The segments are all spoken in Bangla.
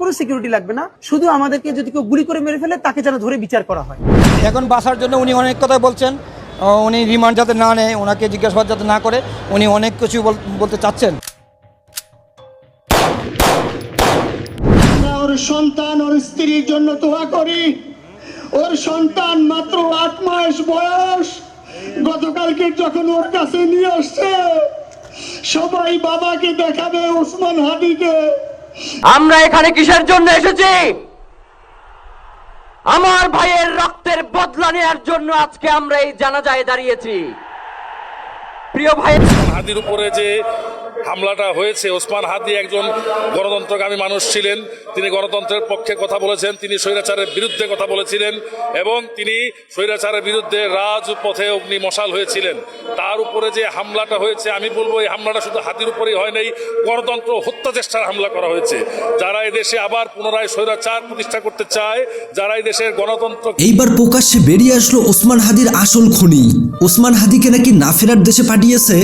কোনো সিকিউরিটি লাগবে না। শুধু আমাদেরকে যদি কেউ গুলি করে মেরে ফেলে তাকে যেন ধরে বিচার করা হয়। এখন বাসার জন্য উনি অনেক কথাই বলছেন। উনি রিমান্ড যাতে না নেয় ওনাকে জিজ্ঞাসাবাদ যাতে না করে উনি অনেক কিছু বল- বলতে চাচ্ছেন। ওর সন্তান ওর স্ত্রীর জন্য দোয়া করি। ওর সন্তান মাত্র আট মাস বয়স। গতকালকে যখন ওর কাছে নিয়ে আসছে সবাই বাবাকে দেখাবে ওসমান হাদিকে আমরা এখানে কিসের জন্য এসেছি? আমার ভাইয়ের রক্তের বদলা নেওয়ার জন্য আজকে আমরা এই জানাজায় দাঁড়িয়েছি। প্রিয় ভাই হাতির উপরে যে হামলাটা হয়েছে। ওসমান হাদি একজন গণতন্ত্রগামী মানুষ ছিলেন। তিনি গণতন্ত্রের পক্ষে কথা বলেছেন, তিনি স্বৈরাচারের বিরুদ্ধে কথা বলেছিলেন এবং তিনি স্বৈরাচারের বিরুদ্ধে রাজপথে অগ্নি মশাল হয়েছিলেন। তার উপরে যে হামলাটা হয়েছে, আমি বলব এই হামলাটা শুধু হাতির উপরেই হয় নাই, গণতন্ত্র হত্যা চেষ্টার হামলা করা হয়েছে। যারা এই দেশে আবার পুনরায় স্বৈরাচার প্রতিষ্ঠা করতে চায়, যারা দেশের গণতন্ত্র এইবার প্রকাশ্যে বেরিয়ে আসলো ওসমান হাদির আসল খুনি। ওসমান হাদিকে নাকি না ফেরার দেশে পাঠিয়েছে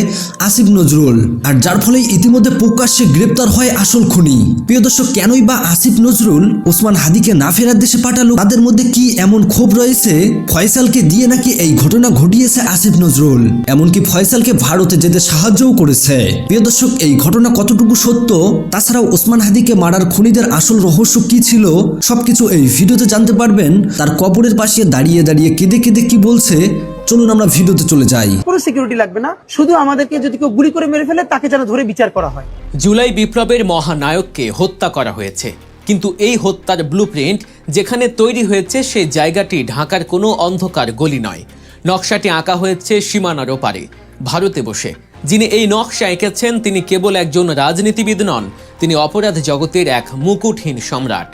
আসিফ নজরুল। আর যার ফলে ইতিমধ্যে প্রকাশ্যে গ্রেপ্তার হয় আসল খুনি। প্রিয় দর্শক, কেনই বা আসিফ নজরুল ওসমান হাদিকে না ফেরার দেশে পাঠালো? তাদের মধ্যে কি এমন ক্ষোভ রয়েছে? ফয়সালকে দিয়ে নাকি এই ঘটনা ঘটিয়েছে আসিফ নজরুল? এমনকি ফয়সালকে ভারতে যেতে সাহায্যও করেছে। প্রিয় দর্শক, এই ঘটনা কতটুকু সত্য? তাছাড়াও ওসমান হাদিকে মারার খুনিদের আসল রহস্য কি ছিল? সবকিছু এই ভিডিওতে জানতে পারবেন। তার কবরের পাশে দাঁড়িয়ে দাঁড়িয়ে কেঁদে কেঁদে কি বলছে? চলুন আমরা ভিডিওতে চলে যাই। কোনো সিকিউরিটি লাগবে না। শুধু আমাদেরকে যদি কেউ গুলি করে মেরে ফেলে তাকে যেন ধরে বিচার করা হয়। জুলাই বিপ্লবের মহানায়ককে হত্যা করা হয়েছে। কিন্তু এই হত্যার ব্লুপ্রিন্ট যেখানে তৈরি হয়েছে সেই জায়গাটি ঢাকার কোনো অন্ধকার গলি নয়। নকশাটি আঁকা হয়েছে সীমানার ওপারে ভারতে বসে। যিনি এই নকশা এঁকেছেন তিনি কেবল একজন রাজনীতিবিদ নন তিনি অপরাধ জগতের এক মুকুটহীন সম্রাট।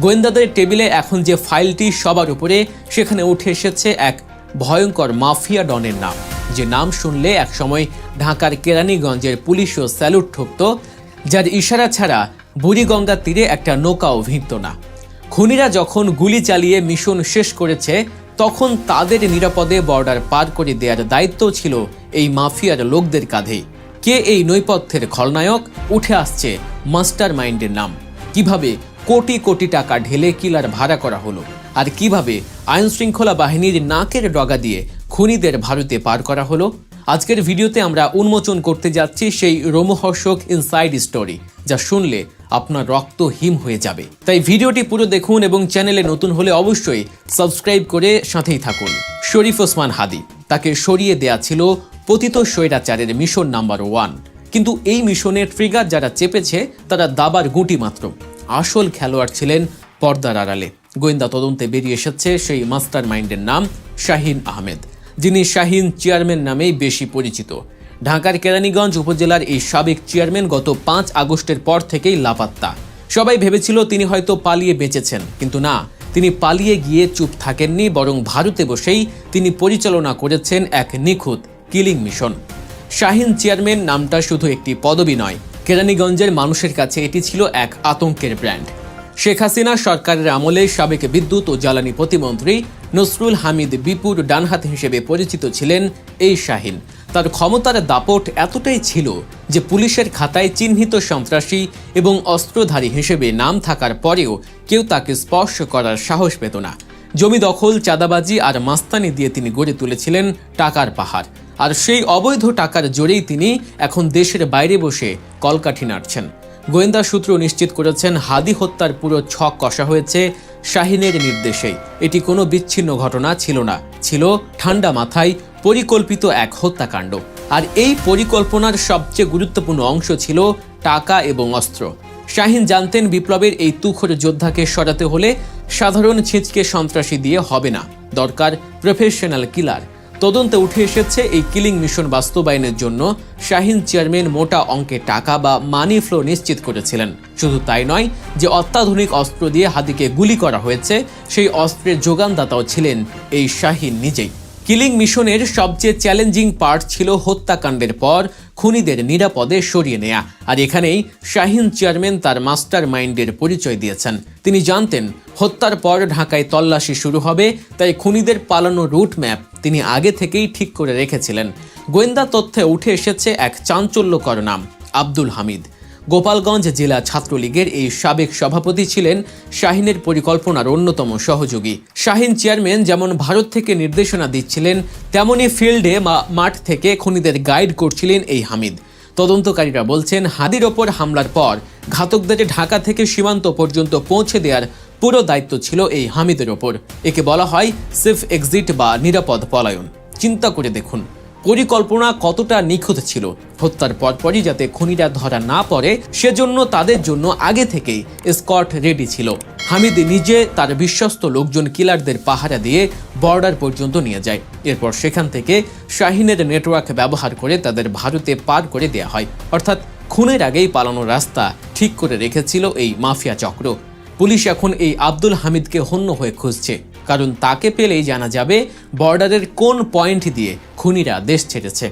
গোয়েন্দাদের টেবিলে এখন যে ফাইলটি সবার উপরে সেখানে উঠে এসেছে এক ভয়ঙ্কর মাফিয়া ডনের নাম। যে নাম শুনলে একসময় ঢাকার কেরানীগঞ্জের পুলিশও স্যালুট ঠুকত, যার ইশারা ছাড়া বুড়িগঙ্গার তীরে একটা নৌকাও ভিড়ত না। খুনিরা যখন গুলি চালিয়ে মিশন শেষ করেছে, তখন তাদের নিরাপদে বর্ডার পার করে দেওয়ার দায়িত্ব ছিল এই মাফিয়ার লোকদের কাঁধে। কে এই নৈপথ্যের খলনায়ক? উঠে আসছে মাস্টার মাইন্ডের নাম। কীভাবে কোটি কোটি টাকা ঢেলে কিলার ভাড়া করা হলো? আর কীভাবে আইন শৃঙ্খলা বাহিনীর নাকের ডগা দিয়ে খুনিদের ভারতে পার করা হলো? আজকের ভিডিওতে আমরা উন্মোচন করতে যাচ্ছি সেই রোমহর্ষক ইনসাইড স্টোরি, যা শুনলে আপনার রক্ত হিম হয়ে যাবে। তাই ভিডিওটি পুরো দেখুন এবং চ্যানেলে নতুন হলে অবশ্যই সাবস্ক্রাইব করে সাথেই থাকুন। শরীফ ওসমান হাদি, তাকে সরিয়ে দেয়া ছিল পতিত স্বৈরাচারের মিশন নাম্বার ওয়ান। কিন্তু এই মিশনের ট্রিগার যারা চেপেছে, তারা দাবার গুটি মাত্র। আসল খেলোয়াড় ছিলেন পর্দার আড়ালে। গোয়েন্দা তদন্তে বেরিয়ে এসেছে সেই মাস্টার মাইন্ডের নাম শাহিন আহমেদ, যিনি শাহিন চেয়ারম্যান নামেই বেশি পরিচিত। ঢাকার কেরানীগঞ্জ উপজেলার এই সাবেক চেয়ারম্যান গত পাঁচ আগস্টের পর থেকেই লাপাত্তা। সবাই ভেবেছিল তিনি হয়তো পালিয়ে বেঁচেছেন, কিন্তু না, তিনি পালিয়ে গিয়ে চুপ থাকেননি, বরং ভারতে বসেই তিনি পরিচালনা করেছেন এক নিখুঁত কিলিং মিশন। শাহিন চেয়ারম্যান নামটা শুধু একটি পদবি নয়, কেরানীগঞ্জের মানুষের কাছে এটি ছিল এক আতঙ্কের ব্র্যান্ড। শেখ হাসিনা সরকারের আমলে সাবেক বিদ্যুৎ ও জ্বালানি প্রতিমন্ত্রী নসরুল হামিদ বিপুর ডানহাত হিসেবে পরিচিত ছিলেন এই শাহিন। তার ক্ষমতার দাপট এতটাই ছিল যে পুলিশের খাতায় চিহ্নিত সন্ত্রাসী এবং অস্ত্রধারী হিসেবে নাম থাকার পরেও কেউ তাকে স্পর্শ করার সাহস পেত না। জমি দখল, চাঁদাবাজি আর মাস্তানি দিয়ে তিনি গড়ে তুলেছিলেন টাকার পাহাড়। আর সেই অবৈধ টাকার জোরেই তিনি এখন দেশের বাইরে বসে কলকাঠি নাড়ছেন। গোয়েন্দা সূত্র নিশ্চিত করেছেন, হাদি হত্যার পুরো ছক কষা হয়েছে শাহিনের নির্দেশেই। এটি কোনো বিচ্ছিন্ন ঘটনা ছিল না। ছিল ঠান্ডা মাথায় পরিকল্পিত এক হত্যাকাণ্ড। আর এই পরিকল্পনার সবচেয়ে গুরুত্বপূর্ণ অংশ ছিল টাকা এবং অস্ত্র। শাহিন জানতেন বিপ্লবের এই তুখর যোদ্ধাকে সরাতে হলে সাধারণ ছিঁচকে সন্ত্রাসী দিয়ে হবে না। দরকার প্রফেশনাল কিলার তদন্তে উঠে এসেছে এই কিলিং মিশন বাস্তবায়নের জন্য শাহিন চেয়ারম্যান মোটা অঙ্কে টাকা বা মানি ফ্লো নিশ্চিত করেছিলেন। শুধু তাই নয়, যে অত্যাধুনিক অস্ত্র দিয়ে হাদিকে গুলি করা হয়েছে, সেই অস্ত্রের যোগানদাতাও ছিলেন এই শাহিন নিজেই। কিলিং মিশনের সবচেয়ে চ্যালেঞ্জিং পার্ট ছিল হত্যাকাণ্ডের পর খুনিদের নিরাপদে সরিয়ে নেয়া। আর এখানেই শাহিন চেয়ারম্যান তার মাস্টার মাইন্ডের পরিচয় দিয়েছেন। তিনি জানতেন, হত্যার পর ঢাকায় তল্লাশি শুরু হবে, তাই খুনিদের পালানো রুট ম্যাপ তিনি আগে থেকেই ঠিক করে রেখেছিলেন। গোয়েন্দা তথ্যে উঠে এসেছে এক চাঞ্চল্যকর নাম, আব্দুল হামিদ। গোপালগঞ্জ জেলা ছাত্রলীগের এই সাবেক সভাপতি ছিলেন শাহিনের পরিকল্পনার অন্যতম সহযোগী। শাহিন চেয়ারম্যান যেমন ভারত থেকে নির্দেশনা দিচ্ছিলেন, তেমনি ফিল্ডে মাঠ থেকে খনিদের গাইড করছিলেন এই হামিদ। তদন্তকারীরা বলছেন, হাদির ওপর হামলার পর ঘাতকদের ঢাকা থেকে সীমান্ত পর্যন্ত পৌঁছে দেওয়ার পুরো দায়িত্ব ছিল এই হামিদের ওপর। একে বলা হয় সেফ এক্সিট বা নিরাপদ পলায়ন। চিন্তা করে দেখুন, পরিকল্পনা কতটা নিখুঁত ছিল। হত্যার পরপরই যাতে খুনিরা ধরা না পড়ে, সেজন্য তাদের জন্য আগে থেকেই স্কট রেডি ছিল। হামিদ নিজে তার বিশ্বস্ত লোকজন কিলারদের পাহারা দিয়ে বর্ডার পর্যন্ত নিয়ে যায়। এরপর সেখান থেকে শাহিনের নেটওয়ার্ক ব্যবহার করে তাদের ভারতে পার করে দেয়া হয়। অর্থাৎ খুনের আগেই পালানোর রাস্তা ঠিক করে রেখেছিল এই মাফিয়া চক্র। পুলিশ এখন এই আব্দুল হামিদকে হন্য হয়ে খুঁজছে। কারণ তাকে পেলেই জানা যাবে বর্ডারের কোন পয়েন্ট দিয়ে খুনিরা দেশ ছেড়েছে।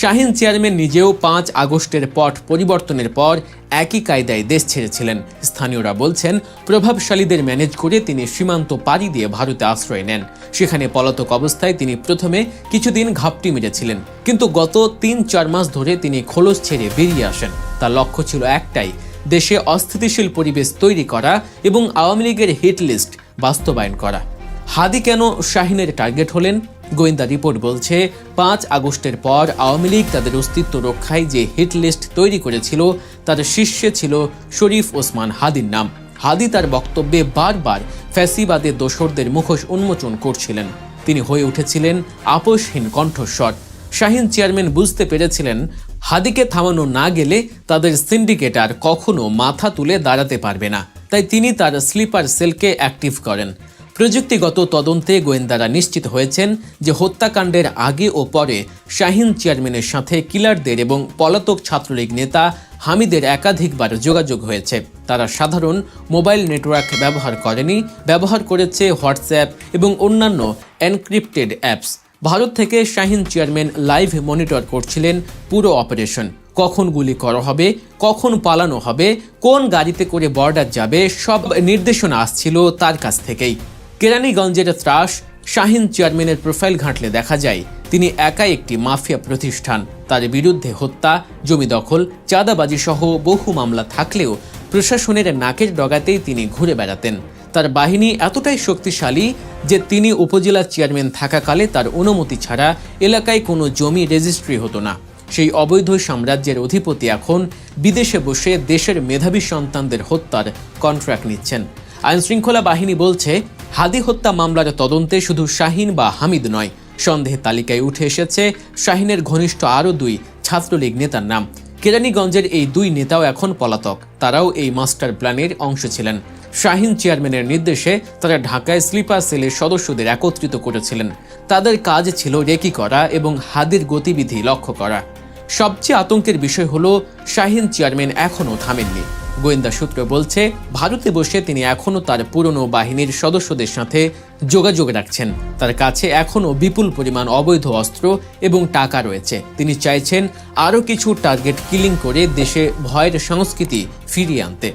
শাহিন চেয়ারম্যান নিজেও পাঁচ আগস্টের পট পরিবর্তনের পর একই কায়দায় দেশ ছেড়েছিলেন। স্থানীয়রা বলছেন, প্রভাবশালীদের ম্যানেজ করে তিনি সীমান্ত পাড়ি দিয়ে ভারতে আশ্রয় নেন। সেখানে পলাতক অবস্থায় তিনি প্রথমে কিছুদিন ঘাপটি মেরেছিলেন। কিন্তু গত তিন চার মাস ধরে তিনি খোলস ছেড়ে বেরিয়ে আসেন। তার লক্ষ্য ছিল একটাই দেশে অস্থিতিশীল পরিবেশ তৈরি করা এবং আওয়ামী লীগের হিট লিস্ট বাস্তবায়ন করা। হাদি কেন শাহিনের টার্গেট হলেন? গোয়েন্দা রিপোর্ট বলছে, পাঁচ আগস্টের পর আওয়ামী লীগ তাদের অস্তিত্ব রক্ষায় যে হিট লিস্ট তৈরি করেছিল, তার শীর্ষে ছিল শরীফ ওসমান হাদির নাম। হাদি তার বক্তব্যে বারবার ফ্যাসিবাদের দোসরদের মুখোশ উন্মোচন করছিলেন। তিনি হয়ে উঠেছিলেন আপোষহীন কণ্ঠস্বর। শাহিন চেয়ারম্যান বুঝতে পেরেছিলেন হাদিকে থামানো না গেলে তাদের সিন্ডিকেট আর কখনো মাথা তুলে দাঁড়াতে পারবে না। তাই তিনি তার স্লিপার সেলকে অ্যাক্টিভ করেন। প্রযুক্তিগত তদন্তে গোয়েন্দারা নিশ্চিত হয়েছেন যে হত্যাকাণ্ডের আগে ও পরে শাহিন চেয়ারম্যানের সাথে কিলারদের এবং পলাতক ছাত্রলীগ নেতা হামিদের একাধিকবার যোগাযোগ হয়েছে। তারা সাধারণ মোবাইল নেটওয়ার্ক ব্যবহার করেনি, ব্যবহার করেছে হোয়াটসঅ্যাপ এবং অন্যান্য এনক্রিপ্টেড অ্যাপস। ভারত থেকে শাহিন চেয়ারম্যান লাইভ মনিটর করছিলেন পুরো অপারেশন। কখন গুলি করা হবে, কখন পালানো হবে, কোন গাড়িতে করে বর্ডার যাবে, সব নির্দেশনা আসছিল তার কাছ থেকেই। কেরানীগঞ্জের ত্রাস, শাহিন চেয়ারম্যানের প্রোফাইল ঘাঁটলে দেখা যায়, তিনি একাই একটি মাফিয়া প্রতিষ্ঠান। তার বিরুদ্ধে হত্যা, জমি দখল চাঁদাবাজি সহ বহু মামলা থাকলেও প্রশাসনের নাকের ডগাতেই তিনি ঘুরে বেড়াতেন। তার বাহিনী এতটাই শক্তিশালী যে তিনি উপজেলা চেয়ারম্যান থাকাকালে তার অনুমতি ছাড়া এলাকায় কোনো জমি রেজিস্ট্রি হতো না। সেই অবৈধ সাম্রাজ্যের অধিপতি এখন বিদেশে বসে দেশের মেধাবী সন্তানদের হত্যার কন্ট্রাক্ট নিচ্ছেন। আইনশৃঙ্খলা বাহিনী বলছে, হাদি হত্যা মামলার তদন্তে শুধু শাহিন বা হামিদ নয়, সন্দেহের তালিকায় উঠে এসেছে শাহিনের ঘনিষ্ঠ আরও দুই ছাত্রলীগ নেতার নাম। কেরানীগঞ্জের এই দুই নেতাও এখন পলাতক, তারাও এই মাস্টার প্ল্যানের অংশ ছিলেন। শাহিন চেয়ারম্যানের নির্দেশে তারা ঢাকায় স্লিপার সেলের সদস্যদের একত্রিত করেছিলেন। তাদের কাজ ছিল রেকি করা এবং হাদির গতিবিধি লক্ষ্য করা। সবচেয়ে আতঙ্কের বিষয় হল, শাহিন চেয়ারম্যান এখনও থামেননি। গোয়েন্দা সূত্র বলছে, ভারতে বসে তিনি এখনও তার পুরনো বাহিনীর সদস্যদের সাথে যোগাযোগ রাখছেন। তার কাছে এখনও বিপুল পরিমাণ অবৈধ অস্ত্র এবং টাকা রয়েছে। তিনি চাইছেন আরও কিছু টার্গেট কিলিং করে দেশে ভয়ের সংস্কৃতি ফিরিয়ে আনতে।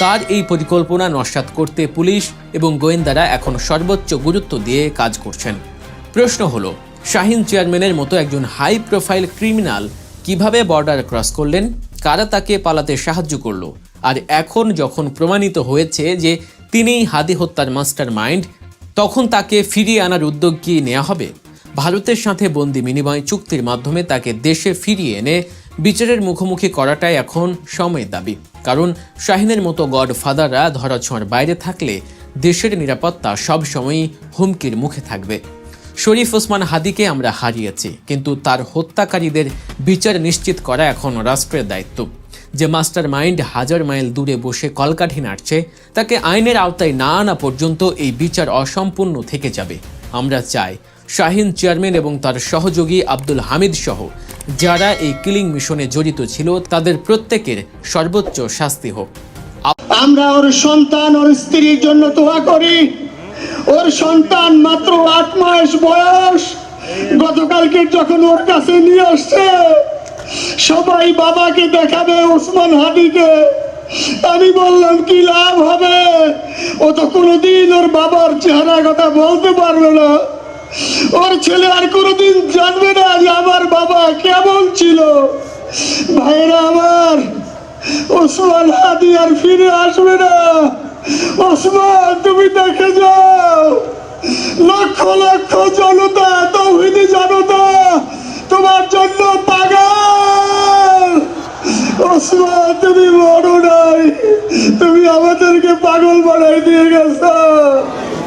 তার এই পরিকল্পনা নস্যাৎ করতে পুলিশ এবং গোয়েন্দারা এখন সর্বোচ্চ গুরুত্ব দিয়ে কাজ করছেন। প্রশ্ন হলো, শাহিন চেয়ারম্যানের মতো একজন হাই প্রোফাইল ক্রিমিনাল কীভাবে বর্ডার ক্রস করলেন? কারা তাকে পালাতে সাহায্য করল? আর এখন যখন প্রমাণিত হয়েছে যে তিনিই হাদি হত্যার মাস্টার মাইন্ড তখন তাকে ফিরিয়ে আনার উদ্যোগ কি নেওয়া হবে? ভারতের সাথে বন্দি বিনিময় চুক্তির মাধ্যমে তাকে দেশে ফিরিয়ে এনে বিচারের মুখোমুখি করাটাই এখন সময়ের দাবি। কারণ শাহিনের মতো গডফাদাররা ধরাছোঁয়ার বাইরে থাকলে দেশের নিরাপত্তা সবসময়ই হুমকির মুখে থাকবে। শরীফ ওসমান হাদিকে আমরা হারিয়েছি, কিন্তু তার হত্যাকারীদের বিচার নিশ্চিত করা এখন রাষ্ট্রের দায়িত্ব। যে মাস্টার মাইন্ড হাজার মাইল দূরে বসে কলকাঠি নাড়ছে, তাকে আইনের আওতায় না আনা পর্যন্ত এই বিচার অসম্পূর্ণ থেকে যাবে। আমরা চাই শাহিন চেয়ারম্যান এবং তার সহযোগী আব্দুল হামিদ সহ যারা এই কিলিং মিশনে জড়িত ছিল, তাদের প্রত্যেকের সর্বোচ্চ শাস্তি হোক। আমরা ওর সন্তান, ওর স্ত্রীর জন্য দোয়া করি। ওর সন্তান মাত্র আট মাস বয়স। গতকালকে যখন ওর কাছে নিয়ে আসছে, সবাই বাবাকে দেখাবে ওসমান হাদিকে আমি বললাম, কি লাভ হবে? ও তো কোনোদিন ওর বাবার চেহারা কথা বলতে পারবে না। ওর ছেলে আর কোনোদিন জানবে না যে আমার বাবা কেমন ছিল। ভাইরা আমার, ওসমান হাদি আর ফিরে আসবে না। ওসমান, তুমি দেখে যাও। লক্ষ লক্ষ জনতা, তৌহিদি জনতা, তোমার জন্য পাগল। ওসমান, তুমি মরো নাই। তুমি আমাদেরকে পাগল বানাই দিয়ে গেছো।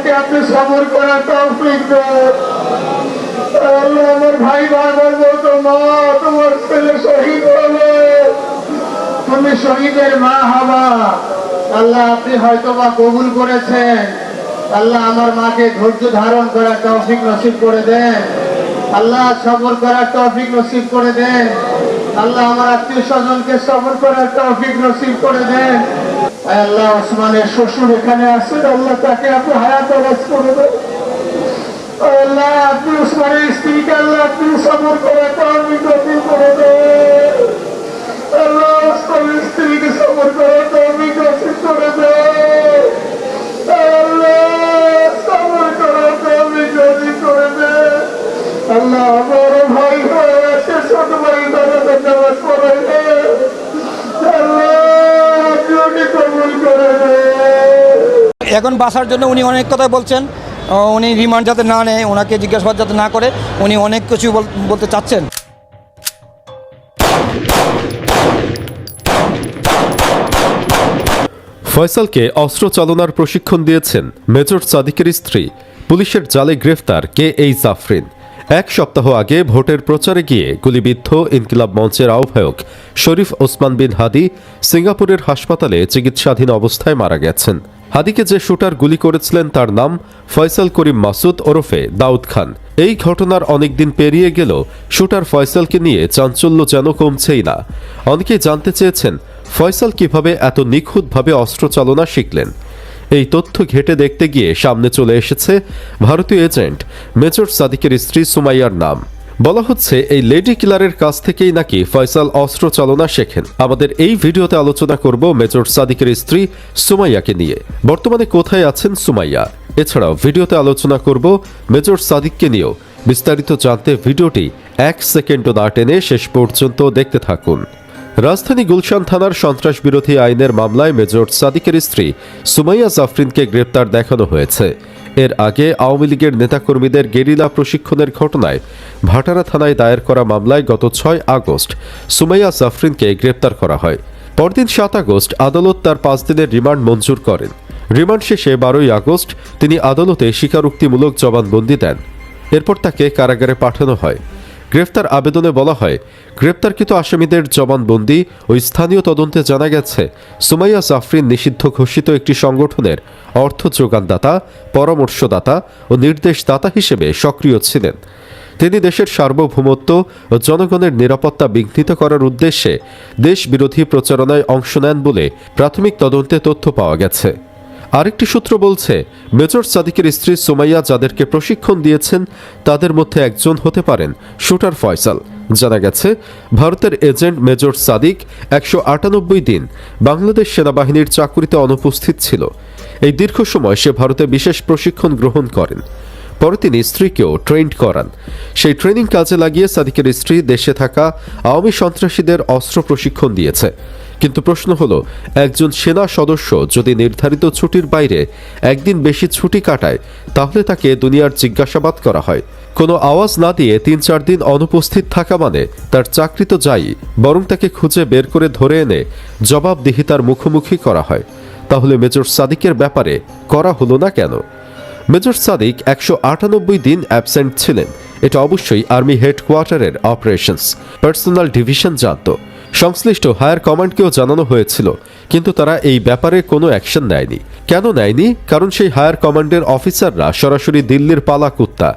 তাকে আপনি সবর করার তৌফিক দেন। আমার ভাই বারবার বলতো মা, তোমার ছেলে শহীদ হবে তুমি শহীদের মা হবা। আল্লাহ, আপনি হয়তো বা কবুল করেছেন। আল্লাহ আমার মাকে ধৈর্য ধারণ করার তৌফিক নসিব করে দেন। আল্লাহ, সবর করার তৌফিক নসিব করে দেন। আল্লাহ, আমার আত্মীয় স্বজনকে সবর করার তৌফিক নসিব করে দেন। আল্লাহ ওসমানের শ্বশুর এখানে আছেন আল্লাহ তাকে আপনি হায়াত আওয়াজ করে দেন আল্লাহ, আপনি ওসমানের স্ত্রীকে আল্লাহ আপনি সবর নসিব করে দেন। আল্লাহ ওসমানের স্ত্রীকে সবর করে করে দেন। আল্লাহ ভাই হয়ে আছে ছোট ভাই দাদা পড়ে আল্লাহ আপনি ওকে কবুল করে দেন এখন বাসার জন্য উনি অনেক কথাই বলছেন। উনি রিমান্ড যাতে না নেয়, ওনাকে জিজ্ঞাসাবাদ যাতে না করে, উনি অনেক কিছু বলতে চাচ্ছেন। ফয়সালকে অস্ত্র চালনার প্রশিক্ষণ দিয়েছেন মেজর সাদিকের স্ত্রী, পুলিশের জালে গ্রেফতার কে এই জাফরিন। এক সপ্তাহ আগে ভোটের প্রচারে গিয়ে গুলিবিদ্ধ ইনকিলাব মঞ্চের আহ্বায়ক শরীফ ওসমান বিন হাদি সিঙ্গাপুরের হাসপাতালে চিকিৎসাধীন অবস্থায় মারা গেছেন। হাদিকে যে শুটার গুলি করেছিলেন তার নাম ফয়সাল করিম মাসুদ ওরফে দাউদ খান। এই ঘটনার অনেকদিন পেরিয়ে গেল, শুটার ফয়সালকে নিয়ে চাঞ্চল্য যেন কমছেই না। অনেকেই জানতে চেয়েছেন, ফয়সাল কীভাবে এত নিখুঁতভাবে অস্ত্র চালনা শিখলেন? এই তথ্য ঘেটে দেখতে গিয়ে সামনে চলে এসেছে ভারতীয় এজেন্ট মেজর সাদিকের স্ত্রী সুমাইয়ার নাম। বলা হচ্ছে, এই লেডি কিলারের কাছ থেকেই নাকি ফয়সাল অস্ত্র চালনা শেখেন। আমাদের এই ভিডিওতে আলোচনা করব মেজর সাদিকের স্ত্রী সুমাইয়াকে নিয়ে। বর্তমানে কোথায় আছেন সুমাইয়া? এছাড়াও ভিডিওতে আলোচনা করব মেজর সাদিককে নিয়েও। বিস্তারিত জানতে ভিডিওটি এক সেকেন্ডও না টেনে শেষ পর্যন্ত দেখতে থাকুন। রাজধানী গুলশান থানার সন্ত্রাস বিরোধী আইনের মামলায় মেজর সাদিকের স্ত্রী সুমাইয়া জাফরিনকে গ্রেপ্তার দেখানো হয়েছে। এর আগে আওয়ামী লীগের নেতাকর্মীদের গেরিলা প্রশিক্ষণের ঘটনায় ভাটারা থানায় দায়ের করা মামলায় গত ছয় আগস্ট সুমাইয়া জাফরিনকে গ্রেপ্তার করা হয়। পরদিন সাত আগস্ট আদালত তার পাঁচ দিনের রিমান্ড মঞ্জুর করেন। রিমান্ড শেষে বারোই আগস্ট তিনি আদালতে স্বীকারোক্তিমূলক জবানবন্দি দেন। এরপর তাকে কারাগারে পাঠানো হয়। গ্রেফতার আবেদনে বলা হয়, গ্রেপ্তারকৃত আসামিদের জবানবন্দি ও স্থানীয় তদন্তে জানা গেছে, সুমাইয়া জাফরিন নিষিদ্ধ ঘোষিত একটি সংগঠনের অর্থ যোগানদাতা, পরামর্শদাতা ও নির্দেশদাতা হিসেবে সক্রিয় ছিলেন। তিনি দেশের সার্বভৌমত্ব ও জনগণের নিরাপত্তা বিঘ্নিত করার উদ্দেশ্যে দেশ বিরোধী প্রচারণায় অংশ নেন বলে প্রাথমিক তদন্তে তথ্য পাওয়া গেছে। আরেকটি সূত্র বলছে, মেজর সাদিকের স্ত্রী সুমাইয়া যাদেরকে প্রশিক্ষণ দিয়েছেন, তাদের মধ্যে একজন হতে পারেন শুটার ফয়সাল। জানা গেছে, ভারতের এজেন্ট মেজর সাদিক একশো আটানব্বই দিন বাংলাদেশ সেনাবাহিনীর চাকুরিতে অনুপস্থিত ছিল। এই দীর্ঘ সময় সে ভারতে বিশেষ প্রশিক্ষণ গ্রহণ করেন। পরে তিনি স্ত্রীকেও ট্রেন্ড করান। সেই ট্রেনিং কাজে লাগিয়ে সাদিকের স্ত্রী দেশে থাকা আওয়ামী সন্ত্রাসীদের অস্ত্র প্রশিক্ষণ দিয়েছে। কিন্তু প্রশ্ন হলো, একজন সেনা সদস্য যদি নির্ধারিত ছুটির বাইরে একদিন বেশি ছুটি কাটায়, তাহলে তাকে দুনিয়ার জিজ্ঞাসাবাদ করা হয়। কোনো আওয়াজ না দিয়ে তিন চার দিন অনুপস্থিত থাকা মানে তার চাকরি তো যাই, বরং তাকে খুঁজে বের করে ধরে এনে জবাবদিহিতার মুখোমুখি করা হয়। তাহলে মেজর সাদিকের ব্যাপারে করা হলো না কেন? মেজর সাদিক একশো আটানব্বই দিন অ্যাবসেন্ট ছিলেন। এটা অবশ্যই আর্মি হেডকোয়ার্টারের অপারেশনস, পার্সোনাল ডিভিশন জানত। সংশ্লিষ্ট হায়ার কমান্ডকেও জানানো হয়েছিল, কিন্তু তারা এই ব্যাপারে কোনো অ্যাকশন নেয়নি। কেন নেয়নি? কারণ সেই হায়ার কমান্ডের অফিসাররা সরাসরি দিল্লির পালা কুত্তা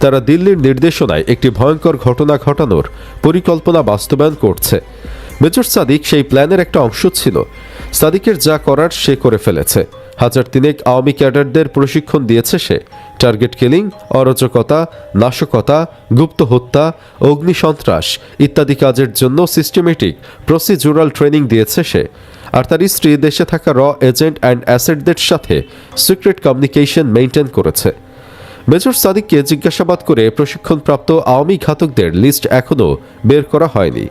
তারা দিল্লির নির্দেশনায় একটি ভয়ঙ্কর ঘটনা ঘটানোর পরিকল্পনা বাস্তবায়ন করছে। মেজর সাদিক সেই প্ল্যানের একটা অংশ ছিল। সাদিকের যা করার সে করে ফেলেছে। হাজার তিনেক আওয়ামী ক্যাডারদের প্রশিক্ষণ দিয়েছে সে। টার্গেট কিলিং, অরাজকতা, নাশকতা, গুপ্ত হত্যা অগ্নিসন্ত্রাস ইত্যাদি কাজের জন্য সিস্টেমেটিক প্রসিজুরাল ট্রেনিং দিয়েছে সে। আর তার স্ত্রী দেশে থাকা র এজেন্ট অ্যান্ড অ্যাসেটদের সাথে সিক্রেট কমিউনিকেশন মেনটেন করেছে। মেজর সাদিককে জিজ্ঞাসাবাদ করে প্রশিক্ষণপ্রাপ্ত আওয়ামী ঘাতকদের লিস্ট এখনও বের করা হয়নি।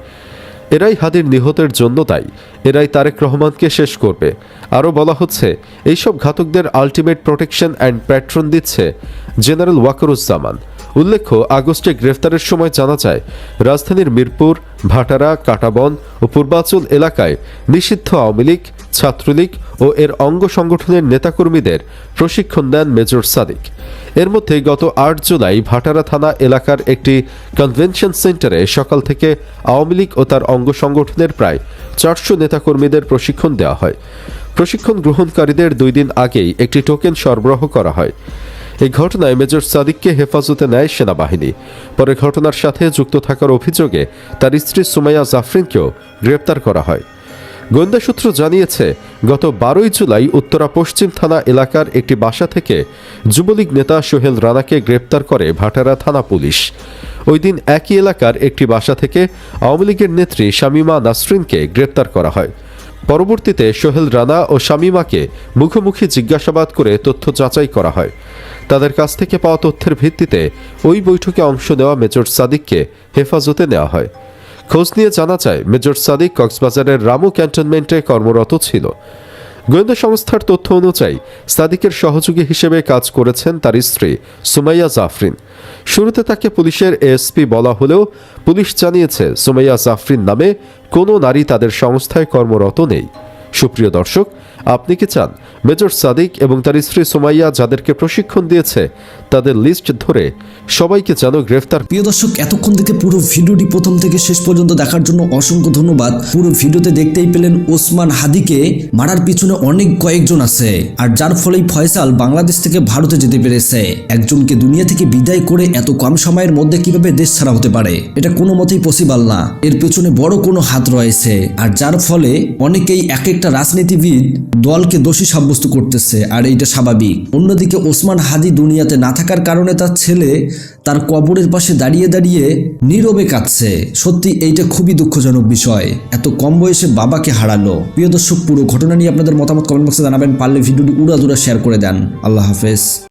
এরাই হাদির নিহতের জন্য তাই এরাই তারেক রহমানকে শেষ করবে। আরও বলা হচ্ছে, এইসব ঘাতকদের আলটিমেট প্রোটেকশন অ্যান্ড প্যাট্রন দিচ্ছে জেনারেল ওয়াকরুজ্জামান। উল্লেখ্য, আগস্টে গ্রেফতারের সময় জানা যায়, রাজধানীর মিরপুর, ভাটারা, কাটাবন ও পূর্বাচল এলাকায় নিষিদ্ধ আওয়ামী লীগ ছাত্রলীগ ও এর অঙ্গ সংগঠনের নেতাকর্মীদের প্রশিক্ষণ দেন মেজর সাদিক। এর মধ্যে গত আট জুলাই ভাটারা থানা এলাকার একটি কনভেনশন সেন্টারে সকাল থেকে আওয়ামী লীগ ও তার অঙ্গ সংগঠনের প্রায় চারশো নেতাকর্মীদের প্রশিক্ষণ দেওয়া হয়। প্রশিক্ষণ গ্রহণকারীদের দুই দিন আগেই একটি টোকেন সরবরাহ করা হয়। এই ঘটনায় মেজর সাদিককে হেফাজতে নেয় সেনাবাহিনী। পরে ঘটনার সাথে যুক্ত থাকার অভিযোগে তার স্ত্রী সুমাইয়া জাফরিনকেও গ্রেপ্তার করা হয়। গোয়েন্দা সূত্র জানিয়েছে, গত বারোই জুলাই উত্তরা পশ্চিম থানা এলাকার একটি বাসা থেকে যুবলীগ নেতা সোহেল রানাকে গ্রেপ্তার করে ভাটারা থানা পুলিশ। ওই দিন একই এলাকার একটি বাসা থেকে আওয়ামী লীগের নেত্রী শামীমা নাসরিনকে গ্রেপ্তার করা হয়। পরবর্তীতে সোহেল রানা ও শামীমাকে মুখোমুখি জিজ্ঞাসাবাদ করে তথ্য যাচাই করা হয়। তাদের কাছ থেকে পাওয়া তথ্যের ভিত্তিতে ওই বৈঠকে অংশ নেওয়া মেজর সাদিককে হেফাজতে নেওয়া হয়। খোঁজ নিয়ে জানা যায়, মেজর সাদিক কক্সবাজারের রামু ক্যান্টনমেন্টে কর্মরত ছিল। গোয়েন্দা সংস্থার তথ্য অনুযায়ী, সাদিকের সহযোগী হিসেবে কাজ করেছেন তার স্ত্রী সুমাইয়া জাফরিন। শুরুতে তাকে পুলিশের এএসপি বলা হলেও পুলিশ জানিয়েছে সুমাইয়া জাফরিন নামে কোনো নারী তাদের সংস্থায় কর্মরত নেই। সুপ্রিয় দর্শক, আপনি কি চান মেজর সাদিক এবং তার স্ত্রী সুমাইয়া যাদেরকে প্রশিক্ষণ দিয়েছে, তাদের লিস্ট ধরে সবাইকে যেন গ্রেফতার প্রিয় দর্শক, এতক্ষণ থেকে পুরো ভিডিওটি প্রথম থেকে শেষ পর্যন্ত দেখার জন্য অসংখ্য ধন্যবাদ। পুরো ভিডিওতে দেখতেই পেলেন ওসমান হাদিকে মারার পিছনে অনেক কয়েকজন আছে, আর যার ফলেই ফয়সাল বাংলাদেশ থেকে ভারতে যেতে পেরেছে। একজনকে দুনিয়া থেকে বিদায় করে এত কম সময়ের মধ্যে কীভাবে দেশ ছাড়া হতে পারে? এটা কোনো মতেই পসিবল না। এর পেছনে বড় কোনো হাত রয়েছে, আর যার ফলে অনেকেই এক একটা রাজনীতিবিদ দলকে দোষী সাব্যস্ত করতেছে, আর এইটা স্বাভাবিক। অন্যদিকে ওসমান হাদি দুনিয়াতে না থাকার কারণে তার ছেলে তার কবরের পাশে দাঁড়িয়ে দাঁড়িয়ে নীরবে কাঁদছে। সত্যি, এইটা খুবই দুঃখজনক বিষয়। এত কম বয়সে বাবাকে হারালো। প্রিয় দর্শক, পুরো ঘটনা নিয়ে আপনাদের মতামত কমেন্ট বক্সে জানাবেন। পারলে ভিডিওটি উড়াদুরা শেয়ার করে দেন। আল্লাহ হাফেজ।